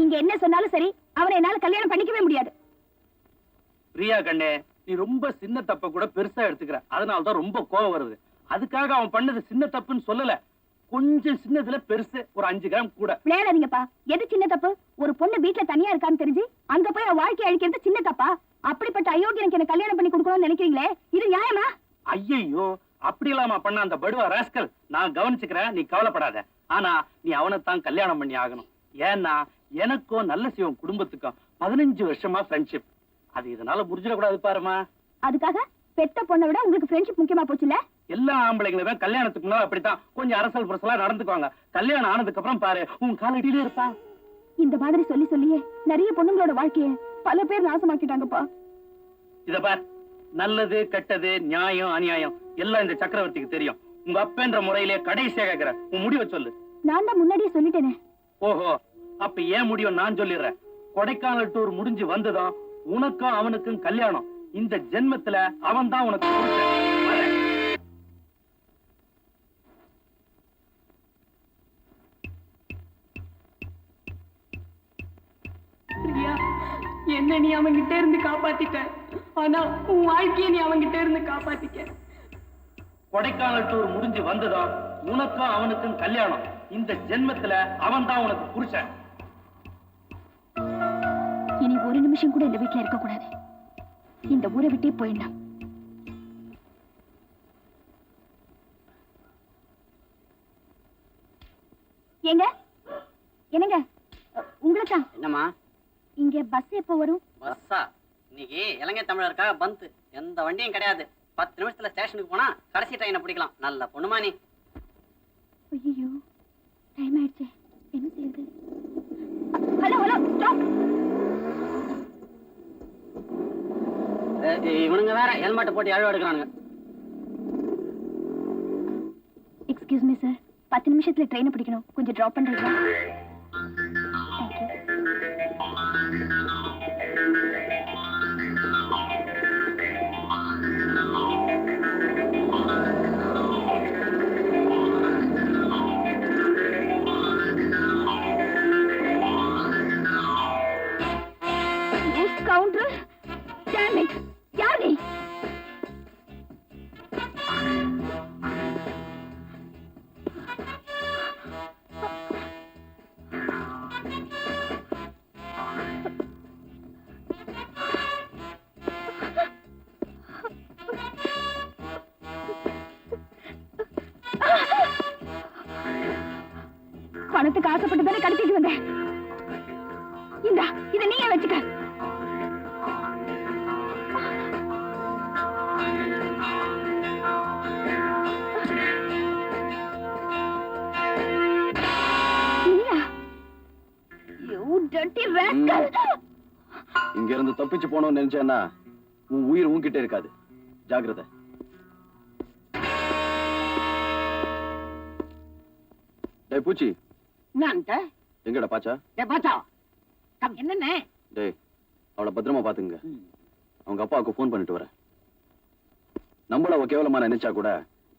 நீங்க என்ன சொன்னாலும் சரி அவனை என்னால கல்யாணம் பண்ணிக்கவே முடியாது. பிரியா கண்ணே நீ ரொம்ப சின்ன தப்ப கூட பெருசா எடுத்துக்கிற. அதனால தான் ரொம்ப கோவம் வருது. அதுக்காக அவன் பண்ணது சின்ன தப்புன்னு சொல்லல. கொஞ்சம் சின்னதுல பெருசு ஒரு அஞ்சு கிராம் கூட. விளையாடாதீங்கப்பா. எது சின்ன தப்பு? ஒரு பொண்ணு வீட்ல தனியா இருக்கான்னு தெரிஞ்சு அங்க போய் அவ வாழ்க்கை அழிக்கிறது சின்ன தப்பா? அப்படிப்பட்ட அயோக்கியனுக்கு என்ன கல்யாணம் பண்ணி கொடுக்கணும்னு நினைக்கிறீங்களே? இது நியாயமா? ஐயையோ அப்படி இல்லாம பண்ண அந்த படுவா ராஸ்கல் நான் கவனிச்சுக்கிறேன் நீ கவலைப்படாத. ஆனா நீ அவனைத்தான் கல்யாணம் பண்ணி ஆகணும். ஏன்னா எனக்கும் நல்ல சிவம் குடும்பத்துக்கும் பதினஞ்சு வருஷமா ஃப்ரெண்ட்ஷிப் அது இதனால புரிஞ்சிடக்கூடாது பாருமா அதுக்காக பெத்த பொண்ணை விட உங்களுக்கு ஃப்ரெண்ட்ஷிப் முக்கியமா போச்சுல்ல? எல்லா ஆம்பளைங்களும் கல்யாணத்துக்கு முன்னால அப்படித்தான். கொஞ்சம் அரசல் புரசலா நடந்துக்குவாங்க. கல்யாணம் ஆனதுக்கு அப்புறம் பாரு உன் காலடியிலே இருப்பா. இந்த மாதிரி சொல்லி சொல்லியே நிறைய பொண்ணுங்களோட வாழ்க்கைய பல பேர் நாசமாக்கிட்டாங்கப்பா. இத பார். நல்லது கெட்டது நியாயம் அநியாயம் எல்லாம் இந்த சக்கரவர்த்திக்கு தெரியும். உங்க அப்பன்ற முறையிலே கடைசியா கேக்குற. உன் முடிவை சொல்லு. நான் தான் முன்னாடியே சொல்லிட்டேனே. ஓஹோ. அப்ப ஏன் முடியும் நான் சொல்லிடுறேன். கொடைக்கானல் டூர் முடிஞ்சு வந்ததும் உனக்கும் அவனுக்கும் கல்யாணம். இந்த ஜென்மத்துல அவன் தான் உனக்கு என்ன நீ அவன்கிட்ட இருந்து காப்பாத்திட்ட. ஆனா உன் வாழ்க்கைய நீ அவன்கிட்ட இருந்து காப்பாத்திக்க கொடைக்கானல் டூர் முடிஞ்சு வந்ததும் உனக்கும் அவனுக்கும் கல்யாணம். இந்த ஜென்மத்துல அவன் தான் உனக்கு புருஷன் நிமிஷம் கூட இந்த வீட்ல இருக்க கூடாது இந்த ஊரை விட்டே போயிடலாம் ஏங்க? என்னங்க? உங்களுக்கு? என்னம்மா? இங்க பஸ் எப்போ வரும்? பஸ்ஸா இன்னைக்கு இலங்கை தமிழருக்காக பந்து. எந்த வண்டியும் கிடையாது. பத்து நிமிஷத்துல ஸ்டேஷனுக்கு போனா கடைசி ட்ரெயினை பிடிக்கலாம். நல்ல பொண்ணுமா நீ ஐயோ டைம் ஆயிடுச்சு. என்ன செய்யுது ஹலோ ஹலோ ஸ்டாப் அஹ் இவனுங்க வேற ஹெல்மெட் போட்டு அழுவ எடுக்கிறானுங்க. எக்ஸ்கியூஸ் மீ சார் பத்து நிமிஷத்துல ட்ரெயினை பிடிக்கணும். கொஞ்சம் ட்ராப் பண்றீங்களா? வந்த இந்தா இத நீயே வச்சுக்க. இங்க இருந்து தப்பிச்சு போனோம்னு நினைச்சேன்னா உன் உயிர் உன்கிட்ட இருக்காது. ஜாகிரதை பூச்சி. நான் எங்கடா பாச்சா? பாச்சா. என்னண்ணே டேய் அவளை பத்திரமா பாத்துங்க அவங்க அப்பாவுக்கு ஃபோன் பண்ணிட்டு வரேன். நம்மள அவ கேவலமா நினைச்சா கூட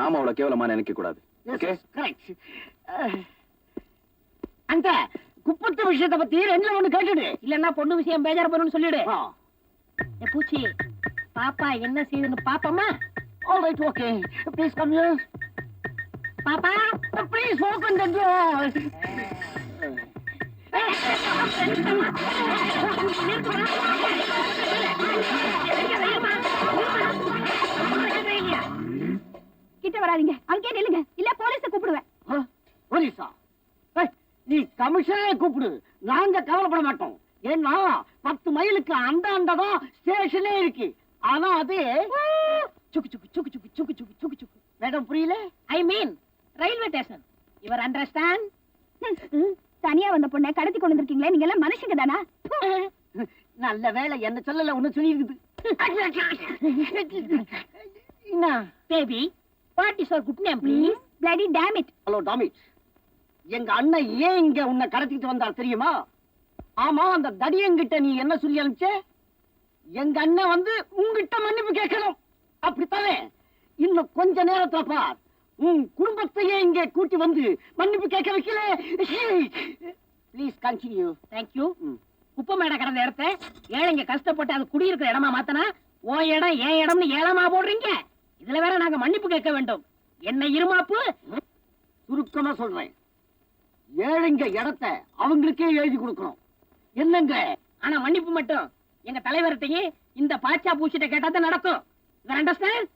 நாம அவளை கேவலமா நினைக்க கூடாது. ஓகே கரெக்ட் அந்த குப்பத்து விஷயத்தை பத்தி ரெண்டுல ஒண்ணு கேட்டுடு. இல்லன்னா பொண்ணு விஷயம் பேஜார் பண்ணுன்னு சொல்லிடு. ஏ பூச்சி பாப்பா என்ன செய்யுதுன்னு பாப்போமா? All right, okay. Please come here. பாப்பா Please open the door. கிட்ட வராதீங்க. அங்கே நில்லுங்க. இல்ல போலீஸ கூப்பிடுவேன். போலீஸா? நீ கமிஷனரே கூப்பிடு. நாங்க கவலைப்பட மாட்டோம். ஏன்னா பத்து மைலுக்கு அந்த அண்டதான் ஸ்டேஷனே இருக்கு. ஆனா அது சுக்கு சுக்கு சுக்கு சுக்கு சுக்கு சுக்கு சுக்கு சுக்கு. மேடம் புரியல? I mean railway station your understand தனியா வந்த பொண்ணை கடத்தி கொண்டு வந்திருக்கீங்களே நீங்க எல்லாம் மனுஷங்க தானா? நல்ல வேலை என்ன சொல்லல ஒண்ணு சொல்லியிருக்குது என்ன baby what is your good name please bloody damn it hello dammit எங்க அண்ணன் ஏன் இங்க உன்னை கடத்திட்டு வந்தார் தெரியுமா? ஆமா அந்த தடியங்கிட்ட நீ என்ன சொல்லி அனுப்பிச்ச? எங்க அண்ணன் வந்து உன்கிட்ட மன்னிப்பு கேட்கணும். அப்படித்தானே? இன்னும் கொஞ்ச நேரத்துல பார். உன் குடும்பத்தையே இங்க கூட்டி வந்து மன்னிப்பு கேட்க வைக்கல. ப்ளீஸ் கண்டினியூ தேங்க்யூ குப்பை மேடை கிடந்த இடத்த ஏழைங்க கஷ்டப்பட்டு அது குடியிருக்கிற இடமா மாத்தனா ஓ இடம் ஏன் இடம்னு ஏலமா போடுறீங்க? இதுல வேற நாங்க மன்னிப்பு கேட்க வேண்டும். என்ன இருமாப்பு? சுருக்கமா சொல்றேன். ஏழைங்க இடத்த அவங்களுக்கே எழுதி கொடுக்கணும். என்னங்க? ஆனா மன்னிப்பு மட்டும். எங்க தலைவர்கிட்டயும் இந்த பாச்சா பூச்சிட்ட கேட்டா தான் நடக்கும். அண்டர்ஸ்டாண்ட்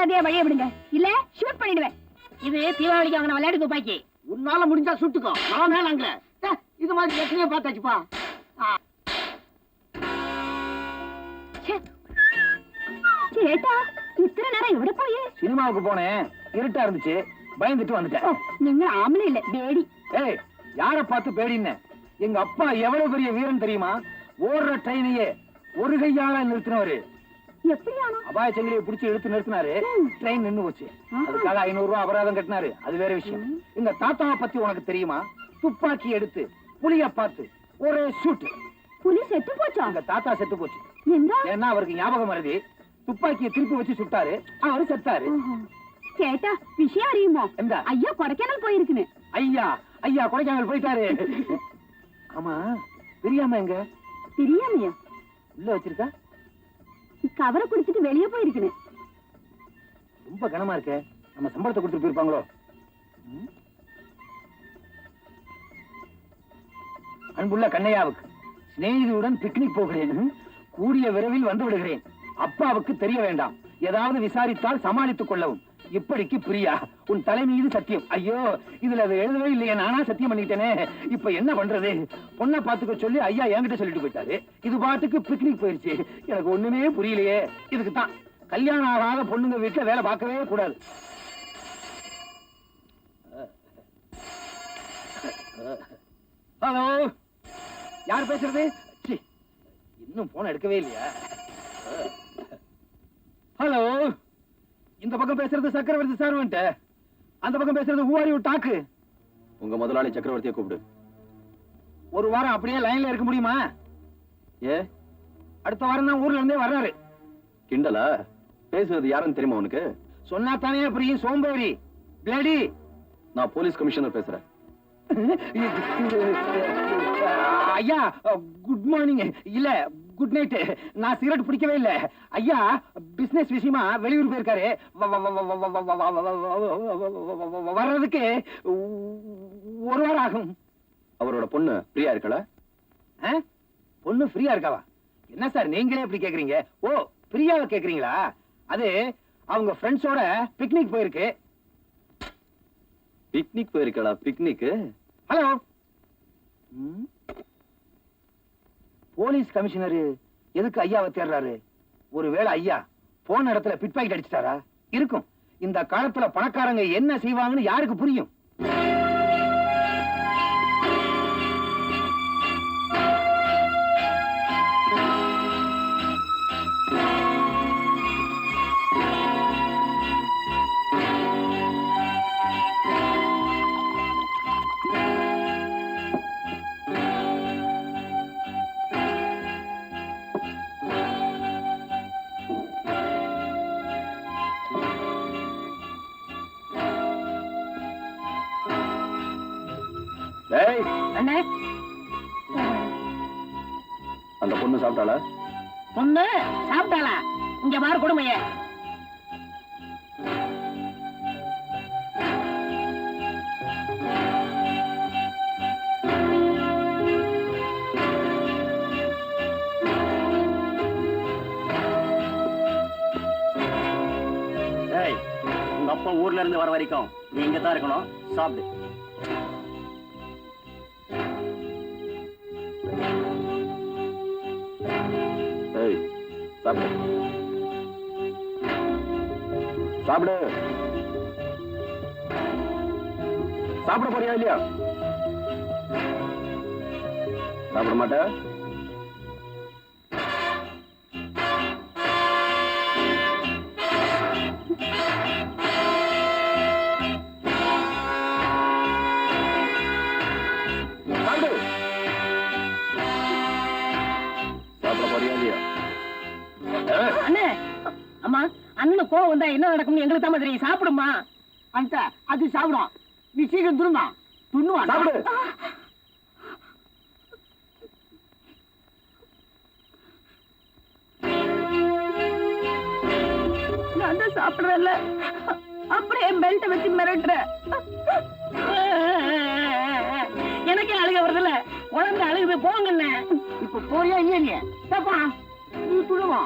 மரியாதையா வழிய விடுங்க. இல்ல ஷூட் பண்ணிடுவேன். இது தீபாவளிக்கு வாங்கின விளையாட்டு துப்பாக்கி. உன்னால முடிஞ்சா சுட்டுக்கோ. நான் வேணாங்க இது மாதிரி எத்தனையோ பார்த்தாச்சுப்பா. சேட்டா இத்தனை நேரம் எവിടെ போய்? சினிமாவுக்கு போனேன். இருட்டா இருந்துச்சு. பயந்துட்டு வந்துட்டேன். நீங்க ஆம்பளை இல்ல பேடி. ஏய் யார பார்த்து பேடின்னு? எங்க அப்பா எவ்வளவு பெரிய வீரன் தெரியுமா? ஓடுற ட்ரெயினையே ஒரு கையால நிறுத்தினவரு. எப்படியானோ? அபாய சங்கிலியை பிடிச்சி இழுத்து நிறுத்தினாரு. ட்ரெயின் நின்னு போச்சு. அதுக்காக ஐநூறு ரூபாய் அபராதம் கட்டினாரு. அது வேற விஷயம். எங்க தாத்தாவை பத்தி உனக்கு தெரியுமா? துப்பாக்கி எடுத்து புலிய பார்த்து ஒரே ஷூட் புலி செத்து போச்சா? எங்க தாத்தா செத்து போச்சு. ஏன்னா அவருக்கு ஞாபகம் வருது. துப்பாக்கியை திருப்பி வச்சு சுட்டாரு. அவரு செத்தாரு. சேட்டா விஷயம் அறியுமோ? ஐயா கொடைக்கானல் போயிருக்குன்னு. ஐயா ஐயா கொடைக்கானல் போயிட்டாரு. ஆமா தெரியாம எங்க? தெரியாமையா உள்ள வச்சிருக்கா? கவரை குடிச்சிட்டு வெளியே போயிருக்கேன் ரொம்ப கனமா இருக்கே. நம்ம சம்பளத்தை கொடுத்துட்டு போயிருப்பாங்களோ? அன்புள்ள கண்ணையாவுக்கு சிநேகிதியுடன் பிக்னிக் போகிறேன். கூடிய விரைவில் வந்து விடுகிறேன். அப்பாவுக்கு தெரிய வேண்டாம். ஏதாவது விசாரித்தால் சமாளித்துக் கொள்ளவும். இப்படிக்கு பிரியா? உன் தலை மீது சத்தியம். ஐயோ இதுல அது எழுதவே இல்லையே. நானா சத்தியம் பண்ணிட்டேனே இப்ப என்ன பண்றது? பொண்ணை பாத்துக்க சொல்லி ஐயா என்கிட்ட சொல்லிட்டு போயிட்டாரு. இது பாட்டுக்கு பிக்னிக் போயிருச்சு. எனக்கு ஒண்ணுமே புரியலையே. இதுக்கு தான். கல்யாணம் ஆகாத பொண்ணுங்க வீட்டுல வேலை பார்க்கவே கூடாது. ஹலோ யார் பேசுறது? இன்னும் போன எடுக்கவே இல்லையா? இந்த பக்கம் பேசுறது சக்கரவர்த்தி சார் வந்துட்ட அந்த பக்கம் பேசுறது ஊவாரி டாக்கு உங்க முதலாளி சக்கரவர்த்தியை கூப்பிடு. ஒரு வாரம் அப்படியே லைன்ல இருக்க முடியுமா? ஏ? அடுத்த வாரம் தான் ஊர்ல இருந்தே வர்றாரு. கிண்டலா? பேசுறது யாருன்னு தெரியுமா உனக்கு? சொன்னா தானே புரியும் சோம்பேறி. பிளடி நான் போலீஸ் கமிஷனர் பேசுறேன். ஐயா குட் மார்னிங் இல்ல குட் நைட் நான் சிகரெட் பிடிக்கவே இல்ல ஐயா பிசினஸ் விஷயமா வெளியூர் போயிருக்காரு வர்றதுக்கு ஒரு வாரம் ஆகும் அவரோட பொண்ணு ஃப்ரீயா இருக்கல பொண்ணு ஃப்ரீயா இருக்காவா என்ன சார் நீங்களே இப்படி கேக்குறீங்க ஓ ஃப்ரீயாவை கேக்குறீங்களா அது அவங்க ஃப்ரெண்ட்ஸோட பிக்னிக் போயிருக்கு பிக்னிக் போயிருக்கடா பிக்னிக்கு ஹலோ. போலீஸ் கமிஷனர் எதுக்கு ஐயாவை தேடுறாரு? ஒருவேளை ஐயா போன இடத்துல பிட் பாக்கெட் அடிச்சிட்டாரா? இருக்கும். இந்த காலத்துல பணக்காரங்க என்ன செய்வாங்கன்னு யாருக்கு புரியும்? அண்ணே. அந்த பொண்ணு சாப்பிட்டாளா? பொண்ணு சாப்பிட்டாளா? இங்க பாரு கொடுமைய. அப்பா ஊர்ல இருந்து வர வரைக்கும் நீ இங்க தான் இருக்கணும். சாப்பிடு. சாப்பிடு. சாப்பிடு. சாப்பிட போறியா இல்லையா? சாப்பிட மாட்டேன் கோவம் வந்தா என்ன நடக்கும்னு எங்களுக்கு தான் தெரியும். சாப்பிடுமா அந்த அது சாப்பிடும். நீ சீக்கிரம் துருமா துண்ணுவா சாப்பிடு. நான் தான் சாப்பிடுறேன்ல. அப்புறம் என் பெல்ட்டை வச்சு மிரட்டுற. எனக்கே அழுக வருதுல்ல. குழந்தை அழுகுது போங்கண்ணே. இப்ப போறியா இல்லையா நீ? ஏப்பா, நீ துணுவா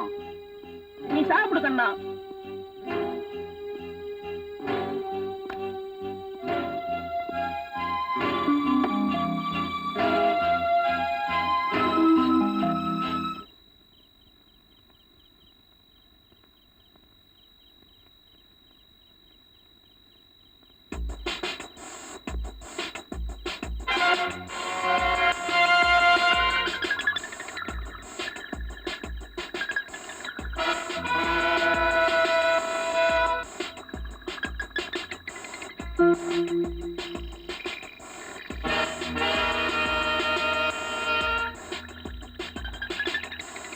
நீ சாப்பிடு கண்ணா.